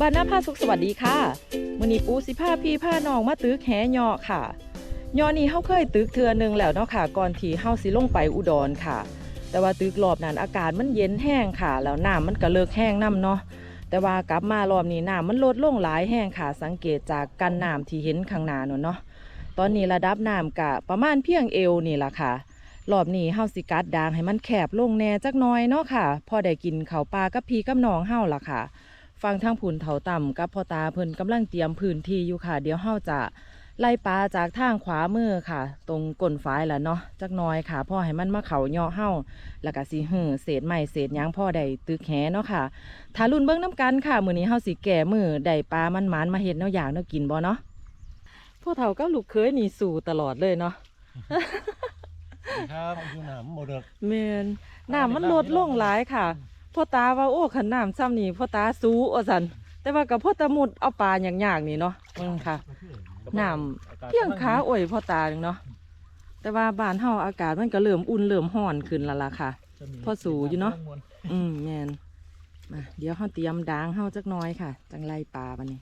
บานน้าพาสุขสวัสดีค่ะมื้อนี้ปูสิพาพี่พานองมาตึกแหยอค่ะยอนี้เฮาเคยตึกเทือหนึงแล้วเนาะค่ะ ก่อนที่เฮาสิลงไปอุดรค่ะ แต่ว่าตึกรอบนั้นอากาศมันเย็นแห้งค่ะ แล้วน้ำมันก็เลิกแห้งน้ำเนาะแต่ว่ากลับมารอบนี้น้ำมันลดลงหลายแห้งค่ะ สังเกตจากกันน้ำที่เห็นข้างหน้าเนาะตอนนี้ระดับน้ำกะประมาณเพียงเอวนี่ล่ะค่ะรอบนี้เฮาสิกัดดางให้มันแคบลงแน่จักน้อยเนาะค่ะ พอได้กินข้าวปลากับพีกับน้องเฮาล่ะค่ะ ฟังทางผุนเถาต่ำกับพ่อตาเพิ่นกำลังเตรียมพื้นที่อยู่ค่ะ เดี๋ยวเฮาจะไล่ปลาจากทางขวามือค่ะ ตรงก้นฝายล่ะเนาะจักหน้อยค่ะพ่อให้มันมาเขาเหยาะเฮาแล้วก็สิหื้อเศษไม้เศษหยังพ่อได้ตึกแหเนาะค่ะถ้ารุ่นเบิ่งน้ำกันค่ะมื้อนี้เฮาสิแก่มือได้ปลามันหมานมาเฮ็ดแนวอย่างแนวกินบ่เนาะพ่อเฒ่ากับลูกเคยนี่สู่ตลอดเลยเนาะครับอยู่หนามโมเดลแม่นน้ำมันลดลงหลายค่ะ พ่อตาว่าโอ้ขันน้ำซ้ำนี่พ่อตาสู้ว่าสันแต่ว่ากับพ่อตามุดเอาปลาอย่างยากนี่เนาะเบิ่งค่ะน้ำเพียงขาโอ้ยพ่อตาหนึ่งเนาะแต่ว่าบ้านเฮาอากาศมันก็เริ่มอุ่นเริ่มร้อนขึ้นละล่ะค่ะพ่อสูอยู่เนาะอืมแมนมาเดี๋ยวเฮาเตรียมดางเฮาจักน้อยค่ะ จังไล่ปลาบัดนี้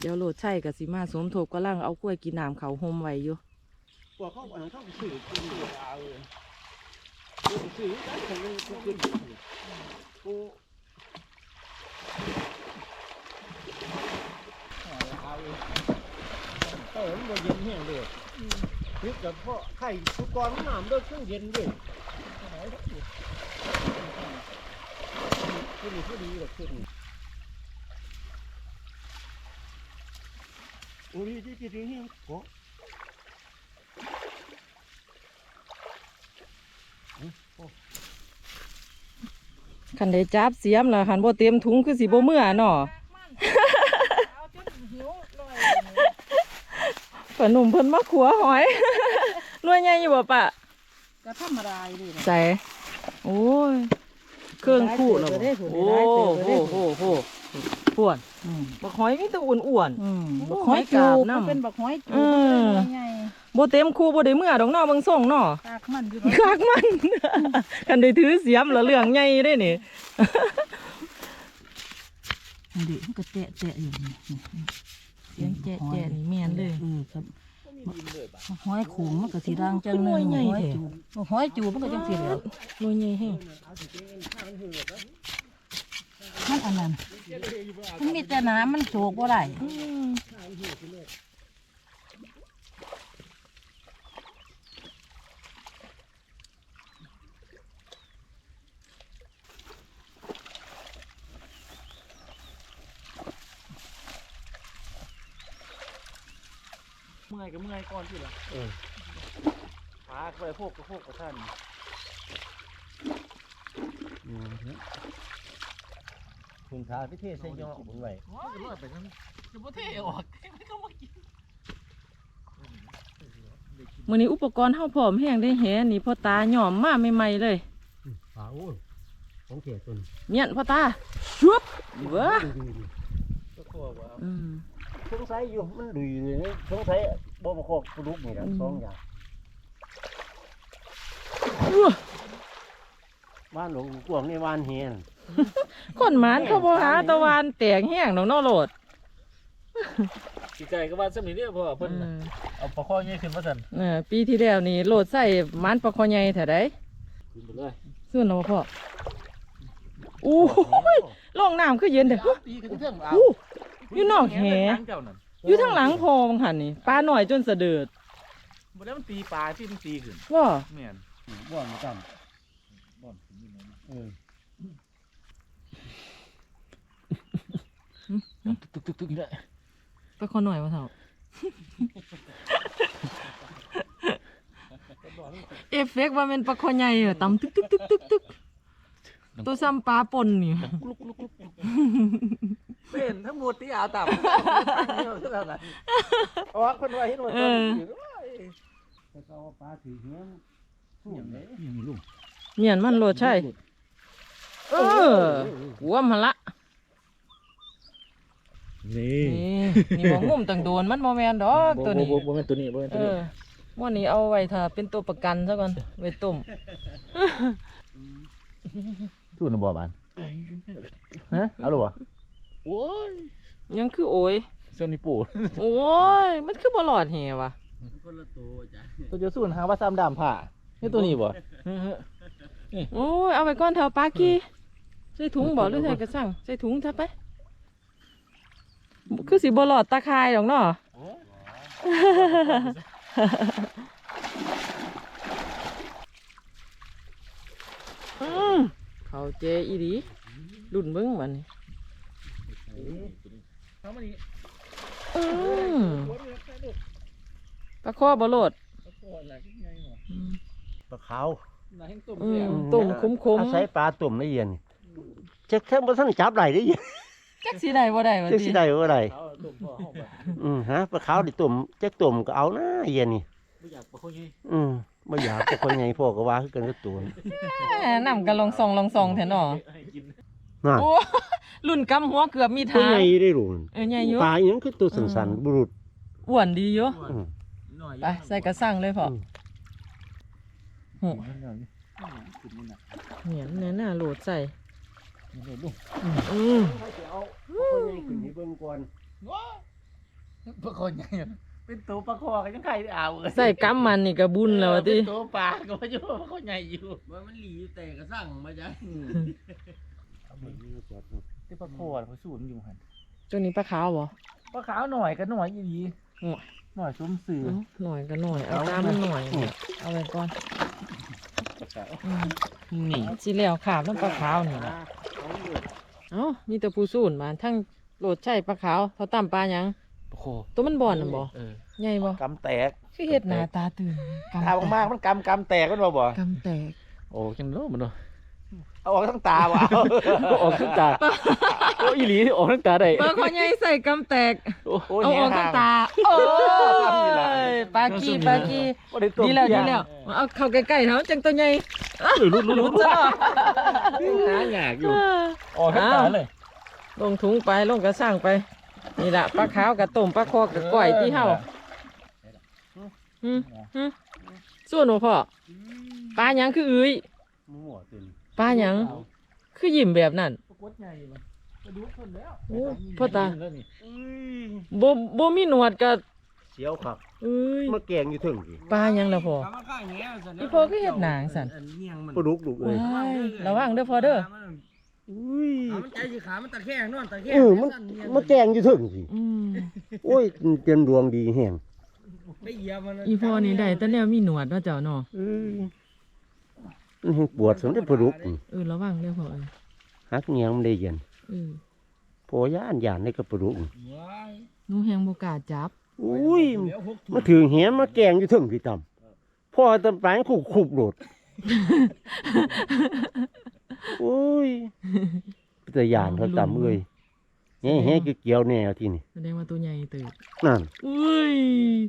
เดี๋ยวโหลดใช่กับสิมาสวมทบกำลังเอากล้วยกินน้ำเขาห่มไว้อยู่พวกเขาอันนั้นเขาไปซื้อกินอยู่เอาเลย ซื้อได้คนนึงก็ขึ้นอยู่กูเอาเองเออมันบ่เย็นแห้งเลยนึกกับพ่อไข่ทุกกอนน้ำเลิกเครื่องเย็นด้วยขึ้นนี่ขึ้นดีแบบขึ้นนี่โอ้ยที่ที่ที่นี่ก็ คันได้จับเสียมล่ะคันบ่เตรียมถุงคือสิบ่เมื่อเนาะเอาจนหิวเลยฝนหนุ่มเพิ่นมาขัวหอยหน่วยใหญ่อยู่บ่ปะก็ธรรมดาอยู่ดิใส่โอ้ยเครื่องคู่แล้วบ่โอ้โหโหโหปวดอืมบักหอยมีแต่อ้วนอืมบักหอยกาบน้ำมันเป็นบักหอยจูเออมันเป็นใหญ่ ๆบ่เต็มคู่บ่ได้เมื่อดอกเนาะเบิ่งส่งเนาะตากมันอยู่คักมันคันได้ถือเสียมละเรื่องใหญ่เด้นี่นี่ดิมันก็แตะแตะอยู่นี่เสียงแจ๊ะๆนี่แม่นเลยเออครับบักหอยขมมันก็สีรังจังหน่วยใหญ่บักหอยแท้จูบบักหอยจูบมันก็จังสีเหลืองหน่วยใหญ่แฮงมันอันนั้นมันมีแต่น้ำมันโศกบ่ได้อืม เมื่อยก็เมื่อยก่อนที่ละเออปลาไปพวกกับพวกกับท่านคุณขาพิเทศใส่ย่อผมไว้ว้าวรอดไปทั้งจะบ่เท่ออกไม่เข้ามากินมื้อนี้อุปกรณ์เฮาพร้อมแฮงได้แฮนี่พ่อตาหย่อมมาใหม่ๆเลยปลาโอ้ยของเขตตนเมียนพ่อตาชุบเว้อก็กลัวว่าอืม สงสัยอยู่มันดุยเลยนี่สงสัยบ่มาคอกกระดูกนี่นะอืมสองอย่างอื้อบ้านหลวงกวางในบ้านเฮียนคนหมานเขาบ่หาตะวันแตกแห้งดอกเนาะโลดปีไก่ก็ว่าสมัยนี้พ่อเพิ่นอืมเอาปลาข้อยี่ขึ้นมาสั่นเออปีที่แล้วนี่โลดใส่หมันปลาคอใหญ่แท้ใดขึ้นไปเลยส่วนเนาะพ่ออู้ยลงน้ำคือเย็นเด้อตีขึ้นเครื่องเอา อู้อยู่นอกแหเจ้านั่นอยู่ทางหลังพอบังหันนี่ปลาหน่อยจนสะเดิดบ่ได้มันตีปลาที่มันตีขึ้นว่าแม่นบ่อนกันบ่อนขึ้นอยู่นั่นเออตึกตึกตึกได้ปลาคอหน่อยว่าเท่าเอฟเฟกต์ว่าเป็นปลาคอใหญ่อะตำตึกตึกตึกตึกตึกตัวซ้ำปลาปนนี่ เป็นทั้งหมดที่เอาตับเท่านั้นเอาว่าคนว่าเห็นว่าต้นอยู่แต่ก็เอาปลาถือเฮียนสู้เลยยังมีลูกเมียนมันโลดใช่เออหัวมันละนี่นี่นี่มองงุ่มตังโดนมันโมแมนดอกตัวนี้บ่แม่นตัวนี้บ่แม่นเอตัวนี้อวันนี้เอาไว้ถ้าเป็นตัวประกันซะก่อนไว้ต้มสู้นะบ่บานฮะเอาลูกบ่ โอ้ยส่วนนี้ปู่โอ้ยมันคือบ่หลอดแหวะตัวเจ้าสูนหาว่าซ้ำดามผ่านี่ตัวนี้บ่โอ้ยเอาไปก่อนเถอะปากี้ใส่ถุงบ่หรือใส่กระสังใส่ถุงทับไปคือสิบ่หลอดตาคายดอกเนาะอืมเขาเจอีดีรุ่นเบิ้งมันนี่ เอามานี่อืมปลาข้อบอโลดโอ้ยอะไรยังไงหรออืมปลาขาวน่าให้ตุ่มอืแซ่มบต้มขมขมอาศัยปลาตุ่มได้เย็นจะแค่บ่ทันจับได้ได้เย็นจักสิได้บ่ได้วะจักติสิได้บ่ได้เอาตุ่มพ่อเข้าไปอืมฮะปลาขาวดิตุ่มจักตุ่มก็เอานะเย็นนี่ ไม่อยากปะคนนี้อืมบ่อยากเป็นคนใหญ่พ่อก็ว่าคือกันกับตัวนี่ แหมนำกันลองซองลองซองแท้เนาะให้กิน นั่นโอ้รุ่นกำหัวเกือบมีตัวทางใหญ่ได้รู้เออใหญ่อยู่ ปลาอีหยังคือตัวสันๆบุรุษ อ้วนดีอยู่อืม หน่อยไปใส่กระสังเลยพออืมโหหน่อยกินมันน่ะเหนียนแน่น่าโหลดใส่มันเลยลูกอืมเขาสิเอาคนใหญ่ขึ้นให้เบิ่งก่อนว้าปลาคนใหญ่เป็นตัวปลาคอกันยังใครเอาเลยใส่กำมันนี่ก็บุญแล้ววะติเป็นตัวปลาก็ว่าอยู่ปลาคนใหญ่อยู่ว่ามันหลีแต่กระสั่งมาจ้ะ ที่ปลาคอเขาสูนอยู่หันตัวนี้ปลาขาวบ่ปลาขาวหน่อยก็หน่อยอีดีหน่อยหน่อยซุ้มสื่อเอาหน่อยก็หน่อยเอาตามมันหน่อยเนี่ยเอาไว้ก่อนอืมนี่สิแล้วขาบน้ำปลาขาวนี่ล่ะเอ้ามีแต่ผู้สูนมาทั้งโหลดใช่ปลาขาวเขาตามปลาหยังปลาคอตัวมันบ่อนน่ะบ่เออใหญ่บ่กำแตกคือเฮ็ดหน้าตาตื่นกำตามากๆมันกำกำแตกกันบ่บ่กำแตกโอ้จังโลมันเนาะ เอาออกทั้งตาว่ะออกทั้งตาโอ้อีหลีออกทั้งตาได้ปลาคอใหญ่ใส่กำแตกโอ้โหเอาออกทางตาโอ้ยปลากีปลากีบ่ได้ตัวดีแล้วเพีดียงแล้วเอาเข้าใกล้ๆเฮาจังตัวใหญ่ลุ้นลุ้นลุ้นจ้ะหาหยากอยู่ออกทั้งตาเลยลงถุงไปลงกระสังไปนี่ล่ะปลาขาวกับต้มปลาคอกับก้อยที่เฮาอืมอืมส่วนบ่พ่อปลาหยังคืออื้ยมั่วตัวนี้ ปลาหยังคือยิ้มแบบนั้นปรากฏใหญ่บ่กระดูกคนแล้วโอ้พ่อตาแล้วนี่บ่บ่มีหนวดก็เสียวครับเอ้ยมาแกงอยู่ถึงสิปลาหยังล่ะพ่อทำมาข้างเงี้ยสันอีพ่อก็เฮ็ดหนังสั่นอัเงี้ยงมันปลาดุกลูกเอ้ยว้ายระวังเด้อพ่อเด้ออุ้ยเอามันใจสิขามันตะแคงนอนตะแคงเออมันมาแกงอยู่ถึงสิอืมโอ้ยเตรียมดวงดีแฮงไปเหยียบมันอีพ่อนี่ได้แต่แนวมีหนวดเนาะเจ้าเนาะเอ้ย มันแห่งปวดสมได้ปลาดุกนี่เออระวังเด้อพ่อเอ้ยหักเงียงมันได้เย็นเออพอย่านย่านในกระปลาดุกนี่ว้ายหนูแฮงบ่กล้าจับอุ้ยเดี๋ยวหกถุงมาถึงเหียนมาแกงอยู่ถึงพี่ตำพ่อตำปลายคุบคุบโดดโอ้ยแต่ยานเขาตำเอ้ย แห่แห่เกี่ยวๆแน่เอาที่นี่แสดงว่าตัวใหญ่ตื่นนั่นอุ้ย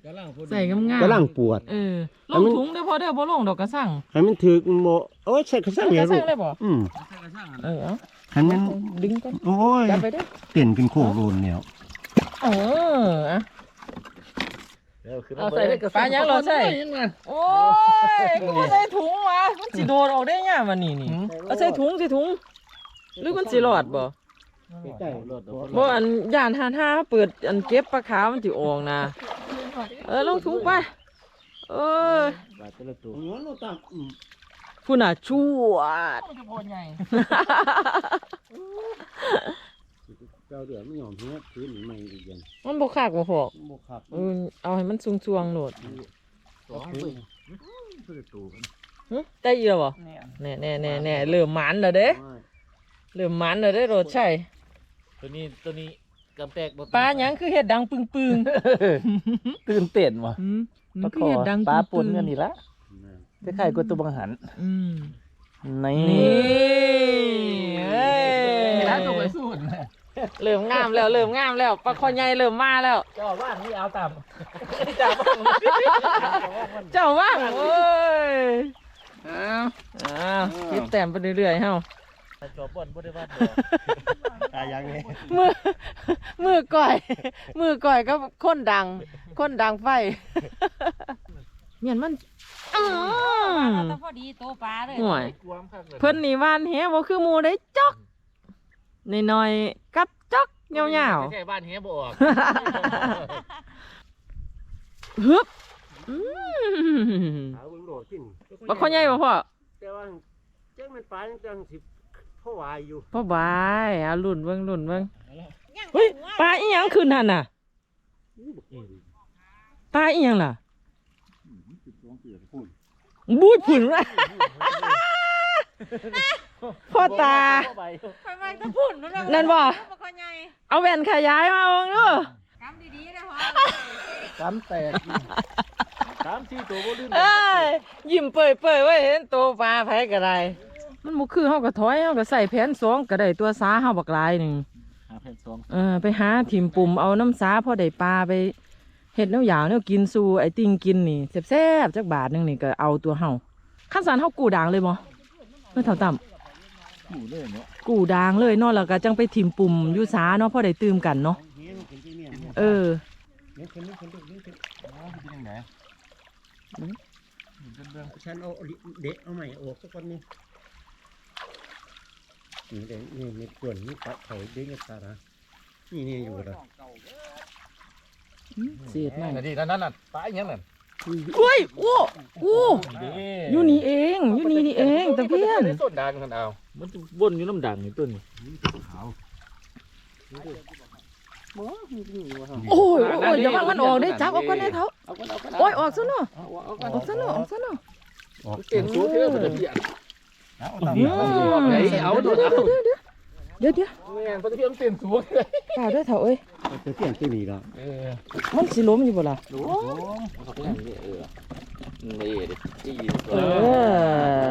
กำลังพอดีใส่งามๆกำลังปวด เออลงถุงเด้อพ่อเด้อบ่ลงดอกกระสังให้มันถึกโมโอ้ยใส่กระสังกเนี่ยระลูสังกเลยบ่อืมใส่กระช่างอะเออเอาให้มันดึงก่อนโอ้ยจับไปเด้อเต้นเป็นโค้งโรนแล้วเอออะเอาใส่ได้กระปลายังเหรอใส่ยังไงโอ้ยกูบ่ใส่ถุงวะมันสิโดดออกได้ยังวันนี้นี่เอาใส่ถุงสิถุง หรือมันสิรอดบ่ ใกล้รถเดี๋ยวบ่อันย่านหาห้าเปิดอันเก็บปลาขาวมันสิออกนะ เออลงถุงไป เอ้ยบาดแต่ละตัวหัวโนตักอืมผู้น่ะชั่วด มันจะพอใหญ่เจ้าเดือดไม่ยอมเฮ็ดพื้นนี่ไม่ดีเย็นมันบ่คักบ่พอบ่ครับเออเอาให้มันสูงๆโหลดสองตัวตัวละตัวหึได้อีกแล้วบ่เนี่ยแน่ๆๆๆเริ่มหมันแล้วเด้เริ่มหมันแล้วเด้โรดใช่ ตัวนี้ตัวนี้กำแตกบ่ปลาหยังคือเฮ็ดดังปึ้งตื่นเต้นว่ะๆหืมมันคือเฮ็ดดังปลาปึ้ปงนๆกันนี่ละคล้ายๆกับตัวบังหันอืมนี่นี่เอ้ยแล้วตัวไปสู้นะเริ่มงามแล้วเริ่มงามแล้วปลาคอใหญ่เริ่มมาแล้ว เจ้าว่างนี่เอาต่ำจับบ้างเจ้าว่างโอ้ยอ้าวอ้าวคิดแต้มไปเรื่อยๆเฮา จอบบอลบ่ได้ว่าตายยังไงมือมือก่อย มือก่อยก็คนดัง คนดังไฟเมียนมันอื้อแต่พอดีโตปลาเลยห่วยกวมครับเพิ่นนี่วานแฮบ่คือหมู่ได้จอกน้อยๆกับจอกเงาเงาแค่บ้านเฮียบ่ออกๆฮึบอืมหาบุญโดดกินบักข้อใหญ่บ่พ่อแต่ว่าเจ้ามันปลาจังสิ พ่อวายอยู่พ่อบายเอาลุ่นเบิ่งลุ่นเบิ่งเฮ้ยปลาอีหยังขึ้นหั่นน่ะปลาอีหยังล่ะบูดผุ่นว่ะพ่อตา ไปมาจะพุ่นนั่นบ่ บ่ค่อยใหญ่เอาแว่นขยายมาเบิ่งดูกำดีๆเด้อพ่อสามแตกสามสี่ตัวบ่ลืมเอ้ยยิ้มเปื่อยๆไว้เห็นโตปลาไผก็ได้ มันบ่คือเฮาก็ถอยเฮาก็ใส่แผนสองก็ได้ตัวสาเฮาบักหลายหนึงหาแผ่นสองเออไปหาถิ่มปุ่มเอาน้ำสาพอได้ปลาไปเฮ็ดแนวหยาวแนวกินสู่ไอ้ติงกินนี่แซ่บๆจักบาทหนึงนี่ก็เอาตัวเฮาขั้นสันเฮากูด่างเลยบ่เมื่อเท่าต่ำ อยู่เลยเนาะกูด่างเลยเนาะแล้วก็จังไปถิ่มปุ่มอยู่สาเนาะพอได้ตื่มกันเนาะเฮียมันเป็นที่เมียนเนี่ยเออเลี้ยงคนนี้คนนี้เลี้ยงคนอ๋อเป็นยังไงฉันเอาเด็กเอาใหม่ออกสักคนนี้ นี่เด็กนี่มีกวนนี่ปลาเขาเด็กกับตาละนี่นี่อยู่ละเสียดมากนั่นดินั่นนั่นน่ะปลาอีหยังนั่นอุ้ยอู้อู้เด้อยู่นี่เองอยู่นี่นี่เองตะเพียนมัได้ส้นด่างกันเอามันวนอยู่น้ำด่างนี่ตัวนี้โอ้ยโอ้ยโอ้ยอย่าว่ามันออกได้จับออกก่อนได้เถอะเอากันเอากันโอ้ยออกซะเนาะเอาเอากันออกซะเนาะออกซะเนาะเก่งสูงเท่าบ่ได้ เพี้ยนอืมเอาเอาเอาเอาเดี๋ยวเดี๋ยวแม่นบ่ได้เพี้ยนเต้นสูงเลยกล่าวด้วยเถอะเอ้ยจะเสียงที่นี่ละเออมันสิล้มอยู่บ่ล่ะโอ้เอาไปอย่างนี้เออนี่ดิจี้เออ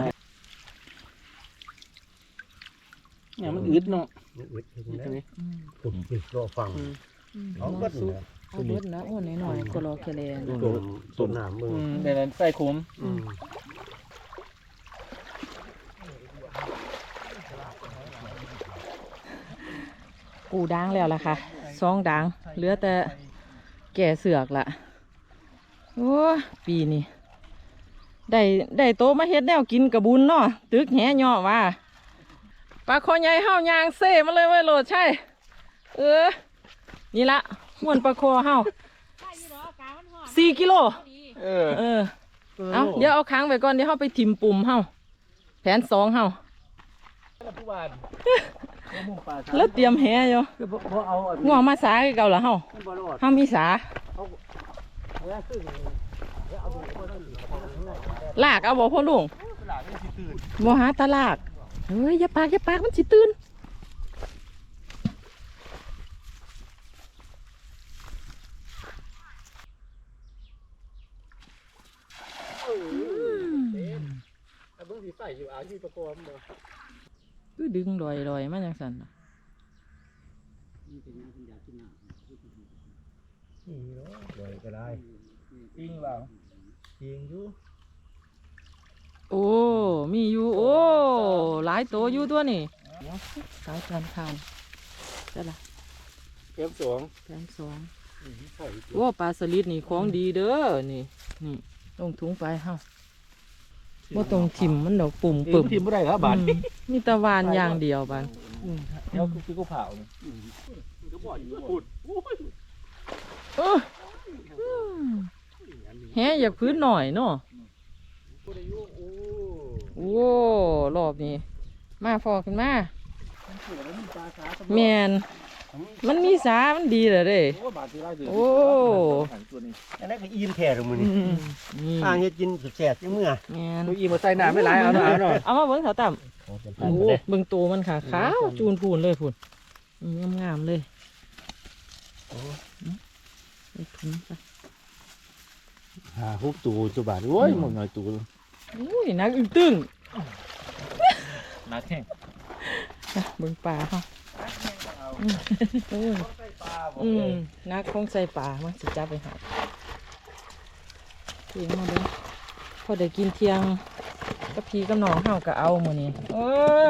เนี่ยมันอึดเนาะนี่อึดอยู่ตรงนี้ผมไปรอฟังเอาเบิดนะเอาเบิดนะอ้วนหน่อยๆก็รอแค่แลนต้นต้นน้ำมึงอืมในนั้นใส่คุ้ม อืมกูด่างแล้วล่ะค่ะซองด่างเหลือแต่แก่เสือกละโอ้ยปีนี้ได้ได้โตมาเฮ็ดแนวกินกระบุญเนาะตึกแหย่อว่าปลาคอใหญ่เฮายางเซ่มาเลยเว้ยโหลดใช่ เออ นี่ละม้วนปลาคอเฮาสี่กิโล เออ เออ เอาเดี๋ยวเอาค้างไว้ก่อนเดี๋ยวเฮาไปทิมปุ่มเฮาแผนสองเฮา ผู้บ้านแล้วเตรียมแหอยู่คือบ่เอาอันง่วงมาสาคือเก่าละเฮาบ่รอดเฮามีสาแล้วคือลากเอาบ่พ่อลุงบ่หาตาลากเฮ้ยอย่าปากอย่าปากมันสิตื่นอืมเบิ่งสิใส่อยู่อาชีพประกอบบ่ คือดึงลอยลอยๆมาจังซั่นน่ะนี่เนาะเดี๋ยวก็ได้จริงเปล่าจริงอยู่โอ้ มีอยู่ โอ้ หลายตัวอยู่ตัวนี่สายการทานได้ละเข็มสองแผนสองโอ้ปลาสลิดนี่ของดีเด้อ นี่ นี่ลงถุงไปเฮา บ่ตรงถิ่มมันดอกปุ่มปึ้ปึ่มมทีมบ่ได้ครับบาทอืมมีแตะวานอย่างเดียวบานเดี๋ยวคือกูเผานี่ก็บ่อยู่พูดเอออืมแฮอยากพื้นหน่อยเนาะโอ้รอบนี้ มาฟอขึ้นมา แมน มันมีสา มันดีเลยเด้ โอ้บาทที่ไรคือโอ้ ตัวนี้อันนั้นก็อิ่มแท้เลยมื้ออืนี้มนี่ทางเฮ็ดกินแซ่บๆจังมื้อแมนตัวอีมาใส่น้ำไม่ไหลเอาหน่อยเอาหน่อยเอามาเบิ่งเขาต่ำโอ้เบิ่งตัวมันค่ะขาวจูนพูนเลยพูนอืมงามๆเลยโอ้ไอ้ถุงไปหาฮุบตูจุบาทโอ้ยหมดหน่อยตูอุ้ยนักอึ้งตึงนักแข่งอะ เบิ่งปลาเขาอืมเอออืมนักคงใส่ปลามันสิจับไปหาเลี้ยงมาเด้อพอได้กินเที่ยงกับพี่กับน้องเฮาก็เอามื้อนี้เออ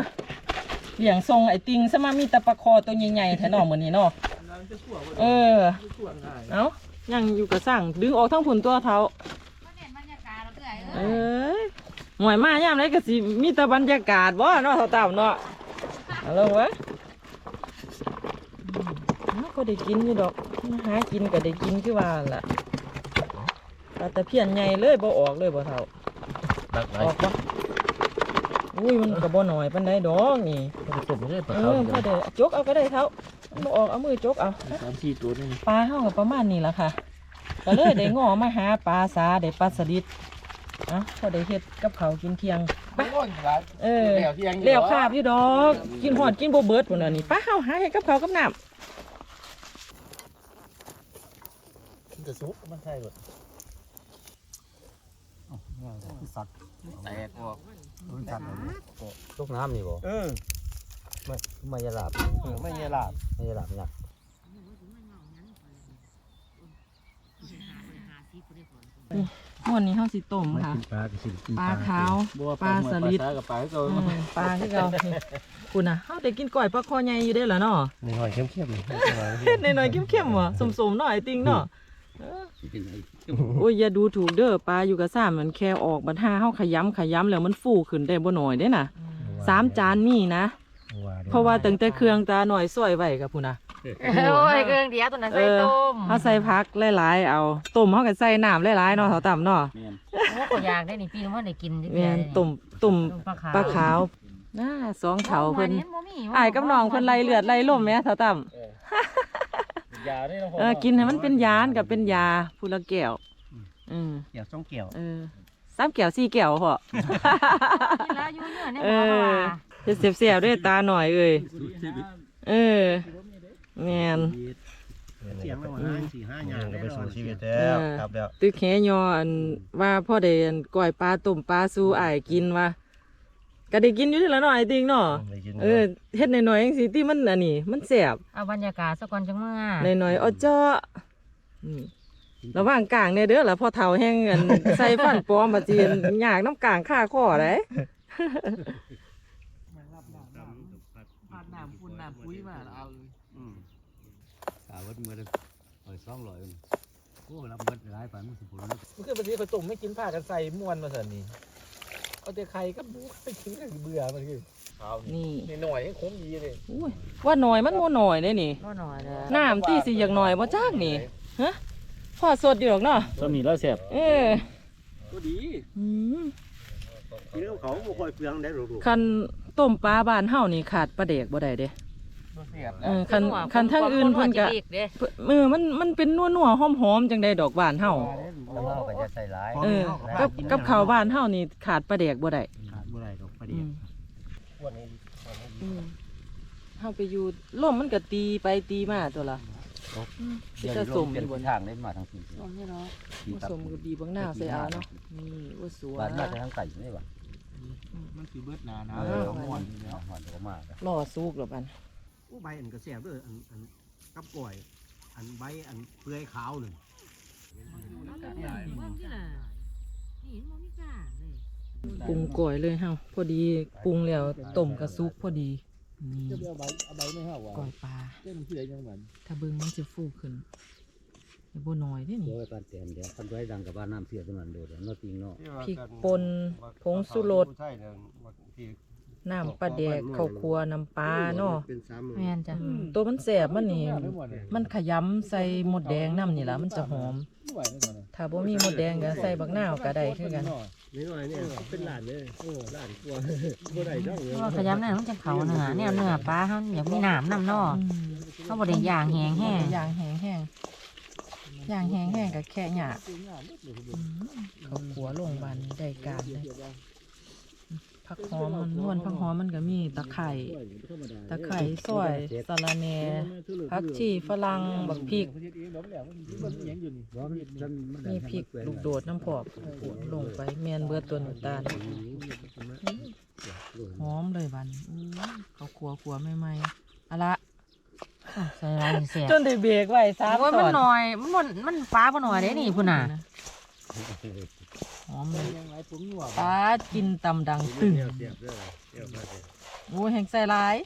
เลี้ยงทรงไอ้ติงซะมามีแตะปลาคอตัวใหญ่ๆแท้เนาะมื้อนี้เนาะเออเอายังอยู่กับสั่งดึงออกทั้งผุนตัวเท้าเห็นบรรยากาศแล้วเอ้ยเอ้ยหมวยมายามไรก็สิมีแต่บรรยากาศบ่เนาะเท่าเต่าเนาะ เอาลงไว้ก็ได้กินอยู่ดอกมาหากินก็ได้กินคือว่าล่ะปลาตะเพียนใหญ่เลยบ่ออกเลยบ่เท่าตักไหลออกบ่อุ้ยมันก็บ่น้อยปานใดดอกนี่ผสมไม่ได้ปลาเอขาวอพอได้จกเอาก็ได้เท่ามันบ่ออกเอามือจกเอา สามสี่ตัวนี่ปลาเฮาก็ประมาณนี้ล่ะค่ะ ก็เลยได้ง้อมาหาปลาสาได้ปลาสลิดอะพอได้เฮ็ดกับเขาวกินเที่ยง ไปเออเลี้ยวคาบอยู่ดอก กินหอดกินบ่เบิดพุ่นน่ะนี่ป้าเฮาหาเฮ็ดกับเขาวกับน้ำมันจะซุกมันใช่หมดสัตว์แตกออกมันสัตว์ลูกน้ำนี่บ่เออไม่ไม่ยาลาบเออไม่เยลาบไม่ยาลาบเนี่ย ม่วนนี้เฮาสิต้มค่ะ ปลาก็สิกินปลาขาวบัวปลาสลิดปลากับปลาก็อืมปลาคือเก่านี่คุณน่ะเฮาได้กินก้อยปลาคอใหญ่อยู่เด้อล่ะเนาะหน่อยๆเข้มๆเฮ็ดหน่อยๆเข้มๆว่ะสมๆหน่อยติงเนาะเออโอ้ยอย่าดูถูกเด้อปลาอยู่กับซ่ามันแค่ออกบัดห้าเฮาขยำขยำแล้วมันฟูขึ้นได้บ่น้อยเด้น่ะสามจานมีนะ เพราะว่าตั้งแต่เครื่องตาหน่อยซอยไว้กับพุ่นน่ะ โอ้ยเครื่องเดียวตัวนั้นใส่ต้มเฮาใส่ผักหลายๆเอาต้มเฮาก็ใส่น้ำหลายๆเนาะเท่าต่ำเนาะแม่นโอ้ก็อยากได้นี่พี่ว่าได้กินจังแม่นต้มต้มปลาขาวปลาขาวน่าสองเถาเพิ่นบ่มีอายกับน้องเพิ่นไล่เลือดไล่ลมแหม่เท่าต่ำยาได้น้องเออกินให้มันเป็นยานกับเป็นยาผู้ละแก้วอืมเกี่ยวสองเกี่ยวเออสามแก้วสี่แก้วพอกินแล้วอยู่เนี่ยเนี่ยเอหมออเขาว่าเฮ็ดเสียบๆด้วยตาหน่อยเอ้ยเออ แม่น เสียงแล้วห้าสี่ห้าอย่างก็ไปสู่ชีวิตเอแล้วอครับแล้วตึกแหยออันว่าพ่อได้อันก้อยปลาต้มปลาสู่อ้ายกินว่าก็ได้กินอยู่นี่แหละเนาะไอ้ติงเนาะเออเฮ็ดหน่อยๆจังซี่ที่มันอันนี้ มันแซ่บเอาบรรยากาศซะก่อนจังเมื่อหน่อยๆเอาเจาะนี่ระหว่างกลางเนี่ยเด้อล่ะพอเฒ่าแห้งอัน ใส่ฟันปลอมมาจีนยากน้ำกลางค่าข้อได้ผ่า นน้ำคุณน้ำปุ้ยมาเอาสาวัดมือเลยเออสองร้อยโอ้รับเบิดหลายปานมันสิผลมันคือภาษีขตุ่มไม่กินผ้ากันใส่ม้วนมาสันนี่เอาแต่ไข่กับหมูไปกินก็เบื่อมันคือข้าวนี่นี่นี่หน่อยให้คมดีเลยอุ้ยว่าหน่อยมันบ่หน่อยเด้นี่บ่หน่อยเด้อน้ำที่สิอยากหน่อยบ่จักนี่ฮะพ่อสดอยู่ดอกเนาะสมีแล้วแซ่บเออก็ดีอืมกินกับเขาบ่ค่อยเปลืองได้หรอกคันต้มปลาบ้านเฮานี่ขาดปลาแดกบ่ได้เด้ แซ่บเออคันคันทางอื่นเพิ่นก็อีเด้มือมันมันเป็นนัวๆหอมๆจังไดดอกบ้านเฮาแล้วเราก็จะใส่หลายเออ กับกับข้าวบ้านเฮานี่ขาดปลาแดกบ่ได้ขาดบ่ได้ดอกประอืเดี๋ยวมอ้วนนี่อืมเฮาไปอยู่ลมมันก็ตีไปตีมาตัวละอืมสิจะสมเป็อนยู่บนทางได้มาทางที่ต้มนี่เนาะผสมกับบีบางหน้าวใส่เอาเนาะนี่ว่าสวย บ้านมาทางไก่ได้บ่มันคือเบิดนานะเออม่วนเนาะม่วนก็มารอสุกแล้วบัน อู้ใบอันก็แซ่บด้ออันอันกับก่อยอันใบอันเปลือยขาวหนึ่งปรุงก่อยเลยเฮาพอดีปรุงแล้วต้มกระซุกพอดีนี่จะเอาใบเอาใบไม่เห่าวะก่อยปลาเจ้ามันคืออะไรยังมันถ้าเบิ่งมันจะฟูขึ้นอย่าบ่น้อยเด้เดี๋นี่ยวไว้ปานเตรียนเดี๋ยวคันไว้ดังกับบ้านน้ำเสียตรงนั้นโดดเนาะติงเนาะพริกป่นผงสุรสใช่เด้อว่าที่ น้ำปลาแดกข้าวคั่วน้ำปลาเนาะเป็นสามมื้อแม่นจ้ะอืมตัวมันแสบมันนี่ มันขยำใส่หมดแดงน้ำนี่ล่ะมันจะหอมไม่ไหวแล้วก่อนนะถ้าบ่มีหมดแดงก็ใส่บักนาวก็ได้คือกันนี่หน่อยเนี่ยเป็นหลานเลยโอ้หลานกลัวบ่ได้ช่องเลยเพราะว่าขยำนั่นมันจะเขาเนื้อแนวเนื้อปลาเฮาอยากมีน้ำนำเนาะอืมเฮาบ่ได้ย่างแห้งแห้งย่างแห้งแห้งย่างแห้งแห้งกับแค่หยาเขาขัวลงวันได้การเลย ผักหอมมันนวลผักหอมมันก็มีตะไคร่ตะไคร่ซอยสะระแหน่ผักชีฝรั่งบักพริก มีพริกลูกโดดน้ำพอกขัวลงไปแมนเบิดตัวน้ำตาลหอมเลยบันอู้เขาขัวขัวใหม่ๆอะละใส่ลายแซ่บจนได้เบรกไว้สามโอ้ยตมันอนหน่อย มันบ่มันปลาบ่หน่อยเด้นี่พุ่นน่ะห อมเลยยังไงผมหนวกปลากินตำดังตึงโอ้ยแห่งใส่ลาย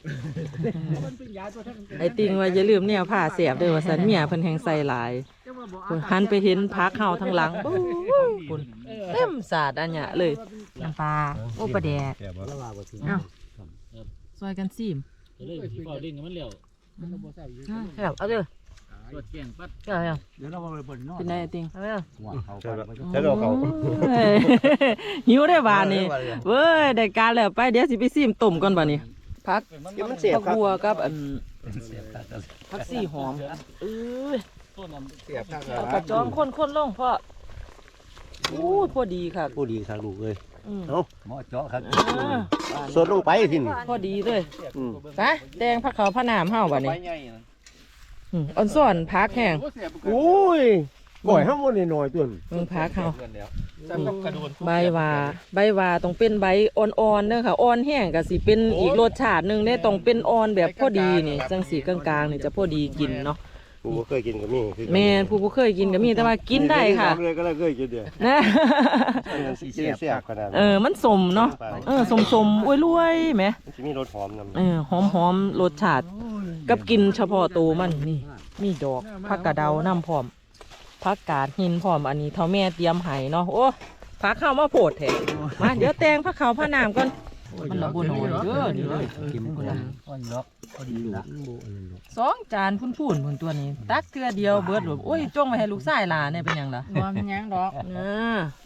มันเป็นยาตัวทั้งไอ้ติงว่าอย่าลืมเนี่ยผ้าเสียบเด้อว่าสันเมียเพิ่นแห่งใส่หลายเพิ่นหันไปเห็นพักเฮาทั้งหลังปุ้ยปุ่นเต็มสาดอันเนี้ยเลยน้ำปลาโอ้ปลาแดกแล้วว่าบ่ถึงเอ้าซอยกันซีมเลยผีเฝ้าดิ้งกับมันแล้วอืมแบบเอาเด้อ สวดเก่งปัดเจ้ายังเดี๋ยวเราไปบนนอนเป็นไงไอ้ติงเอายังหัวเขาไปใช่เราเขาเอ้ยหิวได้บานนี่เว้ยได้การแล้วไปเดี๋ยวสิไปซิมต้มก่อนบัดนี้พักกินมันเสียบผักครับบัวกับอันเสียบตากันผักซี่หอมเอ้ยต้นนั้นเสียบครับเอากระจองคนๆลงพ่ออู้พอดีค่ะผู้ดีทางลูกเลยอืมหมอเจาะครับอ่า สดลงไปทีนี่พอดีเลยอืม ไปแดงผักขาวพะนามเฮาบัดนี้ใบใหญ่นะ อืมอ่อนส่วนพักแห้งอุ้ยก่อยห้ามมันน้อยๆตัวนี้เมืองพักเฮาเงินแล้วจำกับกระโดดใบว่าใบว่าต้องเป็นใบอ่อนๆเด้อค่ะอ่อนแห้งก็สิเป็นอีกรสชาติหนึงเด้ต้องเป็นอ่อนแบบพอดีนี่จังสีกลางๆนี่จะพอดีกินเนาะ กูบ่เคยกินกับมี่คือแม่นผู้บ่เคยกินก็มีแต่ว่ากินได้ค่ะเลยก็เลยเคยกินเดียวนะ มันสิเสียบขนาดเออมันสมเนาะเออสมๆอวยรวยๆแหมมันสิมีรสหอมนำเออหอมๆรสชาติ กับกินเฉพาะตัวมันนี่ มีดอกผักกระเดาน้ำพร้อมผักกาดหินพร้อมอันนี้เท่าแม่เตรียมให้เนาะโอ้ผักเข้ามาโพดแท้มาเดี๋ยวแตงผักขาวพะนามก่อน มันละบ่น้อยเด้อนี่เลยกินคนละคนล็อกพอดีละสองจานพุ่นพุ่นพุ่นตัวนี้ ตักเทื่อเดียวเบิดหลบโอ้ยจงไว้ให้ลูกชายหลานเนี่ยเป็นหยังล่ะบ่มันหยังดอกนะ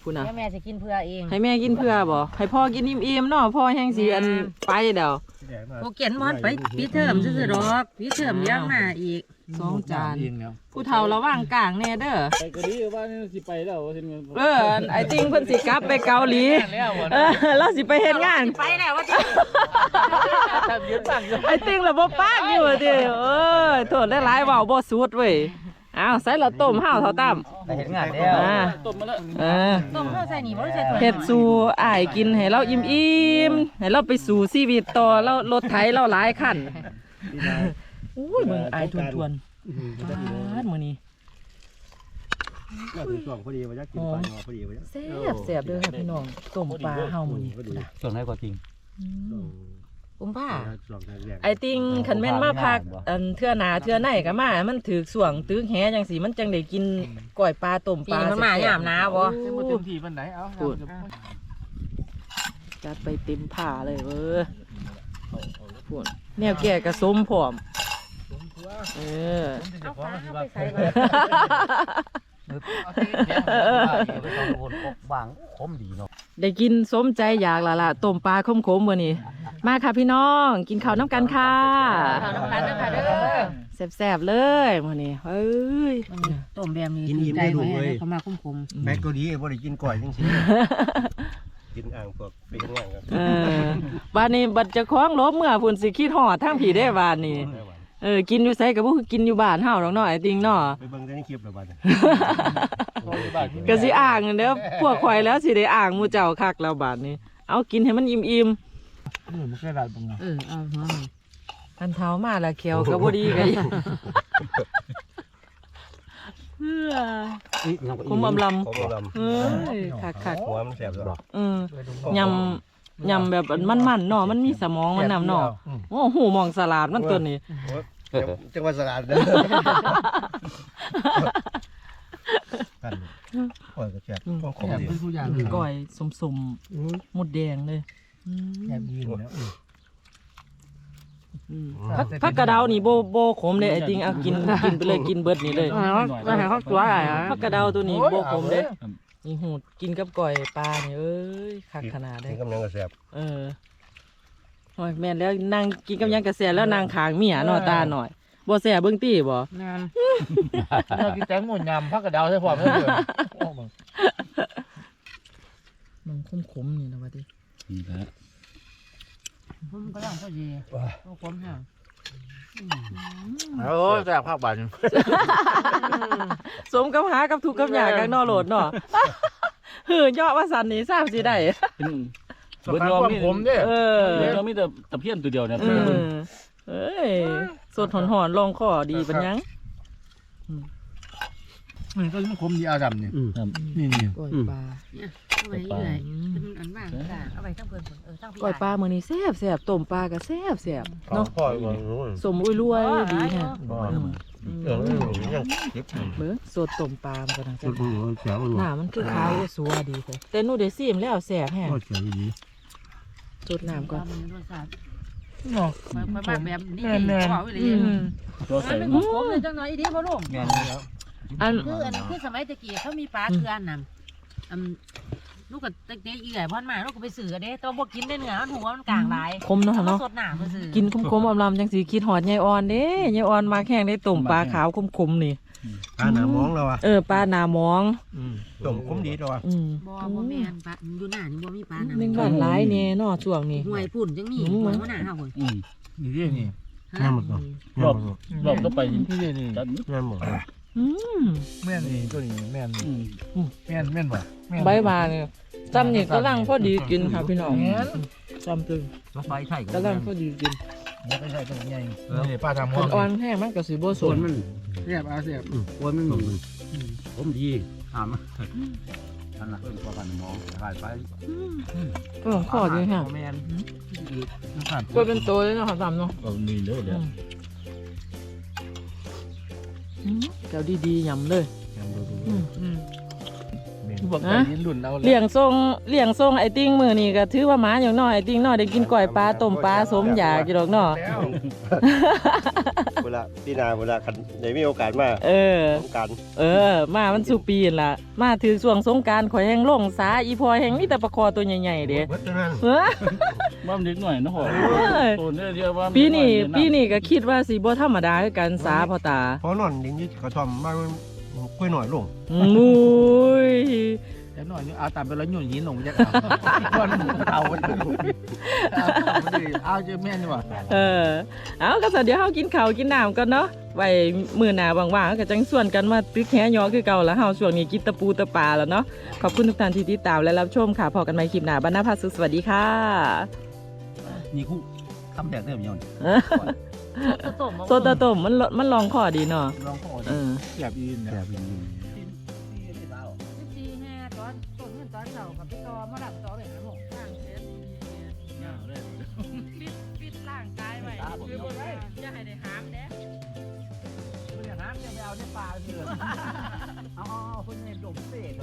พุ่นน่ะเดี๋ยวแม่สิกินเพื่อเอง ให้แม่กินเพื่อบ่ให้พ่อกินอิ่มๆเนาะพ่อแห้งสิอันไปเดี๋ยวโอเกียนมันไปปีเทอมซื่อๆดอกปีเทอมยังมาอีก สองจานเองแล้วผู้เฒ่าระว่างกลางแน่เด้อไปก็ดีว่านี่สิไปแล้วว่าสิเงินเออไอ้ติงเพิ่นสิกลับไปเกาหลีแล้วบ่เออเราสิไปเฮ็ดงานไปแล้วว่าจะทำยืนบ้างอยู่ไอ้ติงละบ่ปากอยู่ติเอ้ยโทษหลายๆเว้าบ่สุดเว้ยอ้าวใส่ละต้มห้าวเท่าตามเห็นงานแล้วอ่าต้มมาแล้วเออต้มข้าวใส่นี่บ่ได้ใส่ถั่วเฮ็ดสู่อ้ายกินให้เราอิ่มๆให้เราไปสู่ชีวิตต่อเรารถไถเราหลายคัน อุ้ยมึงอายทวนๆปาดมื้อนี้ก็ถึงช่วงพอดีว่าจะกินปลาพอดีว่าจะแซ่บแซ่บเด้อค่ะพี่น้องต้มปลาเฮามื้อนี้พอดีส่วนไหนก็จริงอืมอุ้มป้าช่วงแรกไอ้ติงคันแม่นมาพักอันเทื่อหนาเทื่อไหนก็มา มันถือส่วงตึกแหจังสีมันจังได้กินก้อยปลาต้มปีปลานี้มันมายามหนาวบ่ยังบ่เต็มที่ปานใดเอาพูดจัดไปเต็มผ้าเลยเว้ยพูดแนวแก่กระสมพร้อม เออเอาฟ้าเอาไปใส่บ่เอาที่แข็งไปต้องโอนบางคมดีเนาะได้กินสมใจอยากละล่ะต้มปลาขมๆมื้อนี้มาค่ะพี่น้อง กินข้าวน้ำกันค่ะข้าวน้ำกันนะคะเด้อแซ่บๆเลยมื้อนี้เอ้ยต้มแบบนี้ถูกใจไหมเขามาคุ้มแม็กก็ดีบ่ได้กินก่อยจังซี่กินอ่างพวกไปเฮ็ดงานครับเออบ้านนี้บัดจะคล้องลบเมื่อพุ่นสิคิดหอดทางผีได้บ้านนี้ เออกินอยู่ไสก็บ่คือกินอยู่บ้านเฮาดอกเนาะไอ้ติงเนาะ ไปเบิ่งแต่ในคลิปแล้วบัดนี้ ก็สิอ่างนั่นเด้อพวกข่อยแล้วสิได้อ่างหมู่เจ้าคักแล้วบาดนี้ เอากินให้มันอิ่มมันแค่ได้บ้างๆเออเอาหัวมันๆคันเท้ามาและเขียวก็บ่ดีกันเพื่อคุมอำลำ ของบ่ลำเอ้ยคักหัวมันแสบดอกๆเออยำ ยำแบบมันๆเนาะมันมีสมองมันนำเนาะโอ้โหมองสลาดมันตัวนี้ จังหวัดสระเด้อกันก่อยก็แซ่บของขมดีทุกอย่างก้อยสมๆหมดแดงเลยอืมแอบยืนแล้ว ผักผักกระเดานี่โบโบขมเลยไอ้จริงเอากินกินไปเลยกินเบิดนี่เลยก็ให้เขาตัวอะไรอะผักกระเดาตัวนี้โบขมเลย นี่หูกินกับก้อยปลานี่เอ้ยคักขนาดเลกิยนกำลังก็แซ่บเออโอ้ยแม่นแล้วนางกินกับหยังกระแสแล้วนางขางเมียหน่อตาหน่อยบ่แสบเบิ่งตี้บ่งานเรากินแตงโมยำผักกระเดาใส่พร้อมเลยมันขมๆนี่นะว่าติผมก็ต้องพอดีผมฮะ โอ้ยแซ่บภาคบันสมกับหากับทุกข์กับยากกับนอโหลดเนาะหือเยาะว่าสันนี่ทราบสิได้เบิดยอมมีผมเด้เออเบิดยอมมีแต่ตะเพียนตัวเดียวเนี่ยเออเอ้ยสดหอนหอนๆลองคอดีเป็นหยังมันก็มันคมดีอาดำเนี่ยนี่นี่ก้อยปลา เอาไว้เรื่อยมันอันว่างจ้ะเอาไว้ทั้งเพิ่นเออทั้งพี่ก้อยปลามื้อนี้แซ่บแซ่บต้มปลาก็แซ่บแซ่บเนาะพ่อว่ารู้สมอุ้ยรวยดีแฮะเออยังเก็บเบิ่งสดต้มปลามันก็น่าจะสุดหัวแซ่บมันหน้ามันคือขาวอสัวดีแท้แต่หนูได้ซิมแล้วแซ่บแฮะโคตรแซ่บดีสดน้ำก่อนมันรสชาติเนาะมาแบบนี้ดีกว่าอีหลีอืมตัวใส่มันเป็นผมเลยจังหน่อยดีพ่อลุงแม่นแล้วอันคืออันคือสมัยตะกี้เขามีปลาเกลือนน่ะอืม ลูกกับตะเกียอีใหญ่พ่อนมาลูกก็ไปซื้อเด้ต้องบ่กินได้เนื้อมันหัวมันกลางหลายคมเนาะเอาเนาะสดหนามาซื้อกินคมๆอำลำจังสีคิดหอดยายอ่อนเด้ยายอ่อนมาแข่งได้ต้มปลาขาวคมๆนี่อ่าหนามองเราอะเออปลาหนามอง ต้มคุ้มดีตัวอืมบ่บ่แม่นปลาอยู่หน้านี่บ่มีปลาหนึ่งบ้านหลายแน่เนาะช่วงนี้ ห่วยพุ่นจังมีห่วยหัวหน้าเฮาพุ่นอืมนี่นี่งามหมดตัวรอบรอบก็ไปนี่นี่จัด งามหมด อืมแม่นนี่ตัวนี้แม่นอืมแม่นแม่นบ่แม่น ใบมาเนี่ยจำนี่กำลังพอดีกินค่ะพี่น้องจำตึงรถไฟไทยกำลังพอดีกินไม่ใช่ตัวใหญ่นี่ป้าทำห้มัอนงอ่อนแห้งมันก็สิบ่สส่วนนมันเสียบเอาเสียบอืมส่วนมันผมดีถามนั่นล่ะเป็นประกันหมองขายไปเออขอดีแห้งแม่นก็เป็นตัวเลยเนาะค่ะตามเนาะก็มีเลยเดี๋ยวอืม แก้วดีๆยำเลยอืมบอกไปยินดุนเอาเลี้ยงทรงเลี้ยงทรงไอ้ติ้งมือนี่ก็ถือว่าหมาอย่างน้อยไอ้ติ้งน้อยได้กินก้อยปลาต้มปลาสมอยากอยู่ดอกเนาะ แล้วเว ลาพี่นาเวลาคันได้มีโอกาสมาเออ สงกรารเออ มามันสู่ปีนล่ะ มาถือช่วงสงกรารข่อยแห้งลงสาอีพอแห้งมีแต่ปลาคอตัวใหญ่ๆเด้เบิดเท่านั้นเออ บ้านเด็กหน่อยนะหอเอ้ยตัวนี้เรียกว่าปีนี้ปีนี้ก็คิดว่าสิบ่ธรรมดาคือกันสาพ่อตาพอนอนดิ้งอยึดกระท่อมบ้านมันกล้วยหน่อยลงมุ้ย แต่หน่อยนี่เอาตามไปแล้วหยุ่นหินลงจะเอาคนเอาไปดูเอาเจอแม่นี่ว่ะเออ เอาก็สันเดี๋ยวเฮากินข้าวกินน้ำกันเนาะไว้มื้อหน้าว่างๆก็จังส่วนกันมาตึกแหยอคือเก่าแล้วเฮาช่วงนี้กินตะปูตะปลาแล้วเนาะขอบคุณทุกท่านที่ติดตามและรับชมค่ะพอกันใหม่คลิปหน้าบรรณภาสุขสวัสดีค่ะนี่คู่คำแดกเริ่มยังตะต้มโซตาต้มมันลมันลองคอดีเนาะลองขอเออเสียบยืนแซ่บจริ มาดับต่อเลยนะหมกข้างเสียปิดปิดร่างกายไว้คือบ่ได้อย่าให้ได้หามเด้คุณอย่าน้ำยังไปเอาในป่าเถื่อนเอาเอาคุณในดมเสก